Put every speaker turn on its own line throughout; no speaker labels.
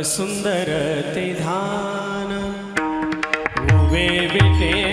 सुंदर ते धान. उवे विटे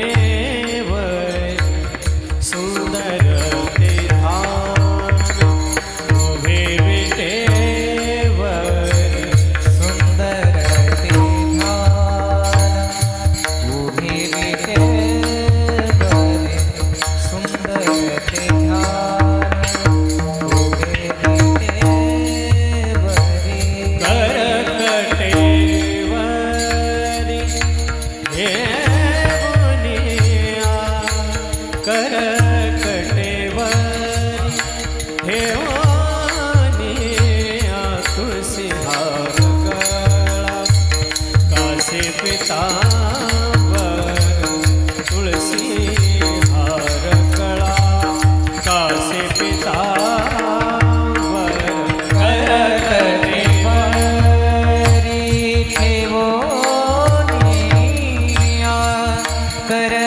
कर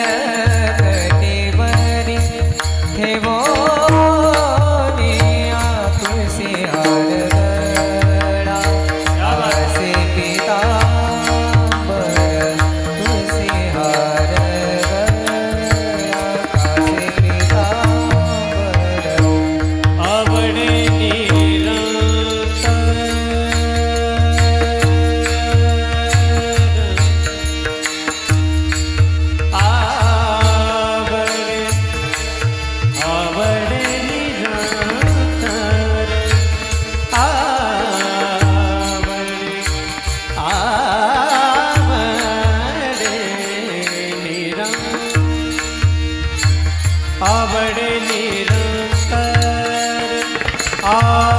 Ah.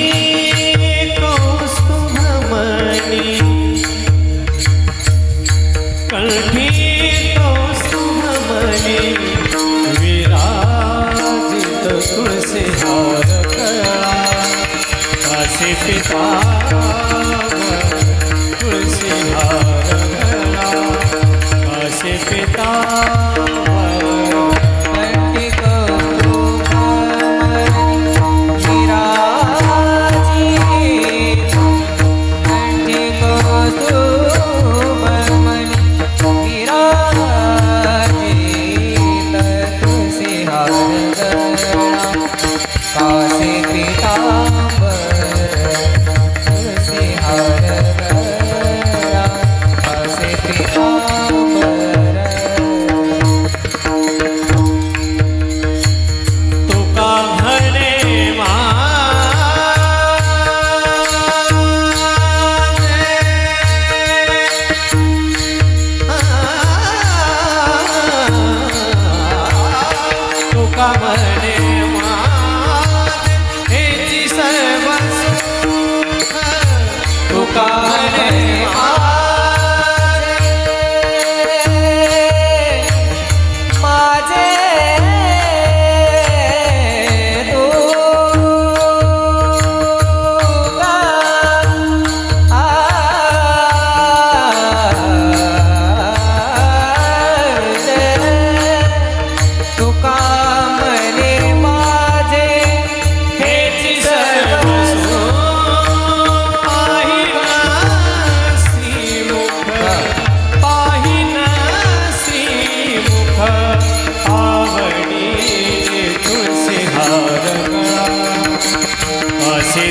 If it's all. か。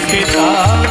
पिता